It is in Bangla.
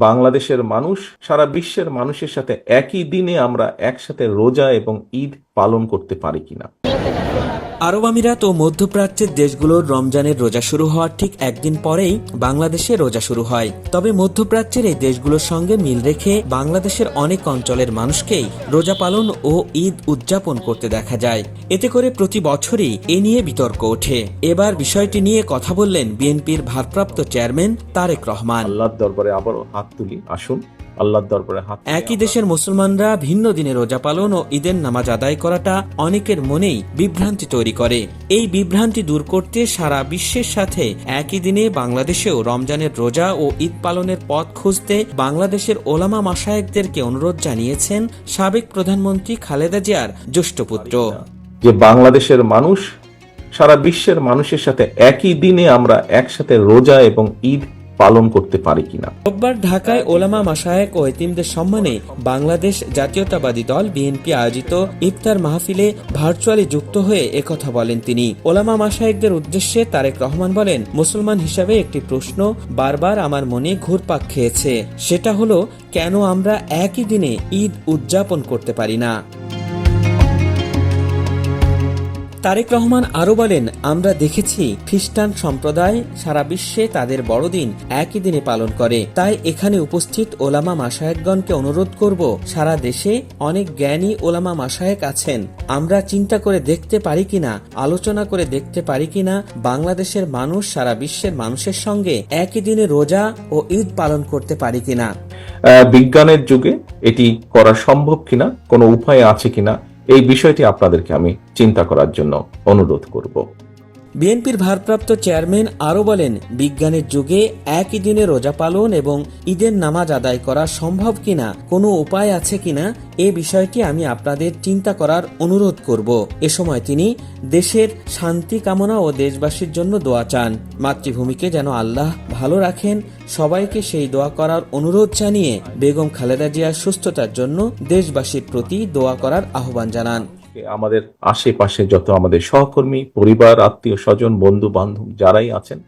বাংলাদেশের মানুষ, সারা বিশ্বের মানুষের সাথে একই দিনে আমরা একসাথে রোজা এবং ঈদ পালন করতে পারি কিনা। আরব আমিরাত ও মধ্যপ্রাচ্যের দেশগুলোর রমজানের রোজা শুরু হওয়ার ঠিক একদিন পরেই বাংলাদেশে রোজা শুরু হয়। তবে মধ্যপ্রাচ্যের এই দেশগুলোর সঙ্গে মিল রেখে বাংলাদেশের অনেক অঞ্চলের মানুষকেই রোজা পালন ও ঈদ উদযাপন করতে দেখা যায়। এতে করে প্রতি বছরই এ নিয়ে বিতর্ক ওঠে। এবার বিষয়টি নিয়ে কথা বললেন বিএনপির ভারপ্রাপ্ত চেয়ারম্যান তারেক রহমান। আল্লাহর দরবারে আবারও হাত তুলি, আসুন। আল্লাহর দরবারে হাত একই দেশের মুসলমানরা ভিন্ন দিনে রোজা পালন ও ঈদের নামাজ আদায় করাটা অনেকের মনেই বিভ্রান্তি তৈরি করে। এই বিভ্রান্তি দূর করতে সারা বিশ্বের সাথে একই দিনে বাংলাদেশেও রমজানের রোজা ও ঈদ পালনের পথ খুঁজতে বাংলাদেশের ওলামা মাসায়েকদেরকে অনুরোধ জানিয়েছেন সাবেক প্রধানমন্ত্রী খালেদা জিয়ার জ্যেষ্ঠ পুত্র। যে বাংলাদেশের মানুষ সারা বিশ্বের মানুষের সাথে একই দিনে আমরা একসাথে রোজা এবং ঈদ পালন করতে পারে কিনা। রোববার ঢাকায় ওলামা মাসায়েক ও এতিমদের সম্মানে বাংলাদেশ জাতীয়তাবাদী দল বিএনপি আয়োজিত ইফতার মাহফিলে ভার্চুয়ালি যুক্ত হয়ে একথা বলেন তিনি। ওলামা মাসায়েকদের উদ্দেশ্যে তারেক রহমান বলেন, মুসলমান হিসাবে একটি প্রশ্ন বারবার আমার মনে ঘুরপাক খেয়েছে। সেটা হলো, কেন আমরা একই দিনে ঈদ উদযাপন করতে পারি না? তারেক রহমান আরও বলেন, আমরা দেখেছি খ্রিস্টান সম্প্রদায় সারা বিশ্বে তাদের বড়দিন একই দিনে পালন করে। তাই এখানে উপস্থিত ওলামা মাসায়েকগণকে অনুরোধ করব, সারা দেশে অনেক জ্ঞানী ওলামা মাসায়েক আছেন। আমরা চিন্তা করে দেখতে পারি কিনা, আলোচনা করে দেখতে পারি কিনা, বাংলাদেশের মানুষ সারা বিশ্বের মানুষের সঙ্গে একই দিনে রোজা ও ঈদ পালন করতে পারি কিনা? বিজ্ঞানের যুগে এটি করা সম্ভব কিনা? কোনো উপায় আছে কিনা? এই বিষয়টি আপনাদেরকে আমি চিন্তা করার জন্য অনুরোধ করব। বিএনপির ভারপ্রাপ্ত চেয়ারম্যান আরও বলেন, বিজ্ঞানের যুগে একই দিনে রোজা পালন এবং ঈদের নামাজ আদায় করা সম্ভব কিনা, কোনো উপায় আছে কিনা, এ বিষয়টি আমি আপনাদের চিন্তা করার অনুরোধ করব। এ সময় তিনি দেশের শান্তি কামনা ও দেশবাসীর জন্য দোয়া চান। মাতৃভূমিকে যেন আল্লাহ ভালো রাখেন, সবাইকে সেই দোয়া করার অনুরোধ জানিয়ে বেগম খালেদা জিয়ার সুস্থতার জন্য দেশবাসীর প্রতি দোয়া করার আহ্বান জানান। আমাদের আশেপাশে যত আমাদের সহকর্মী পরিবার আত্মীয় স্বজন বন্ধু বান্ধব যারাই আছেন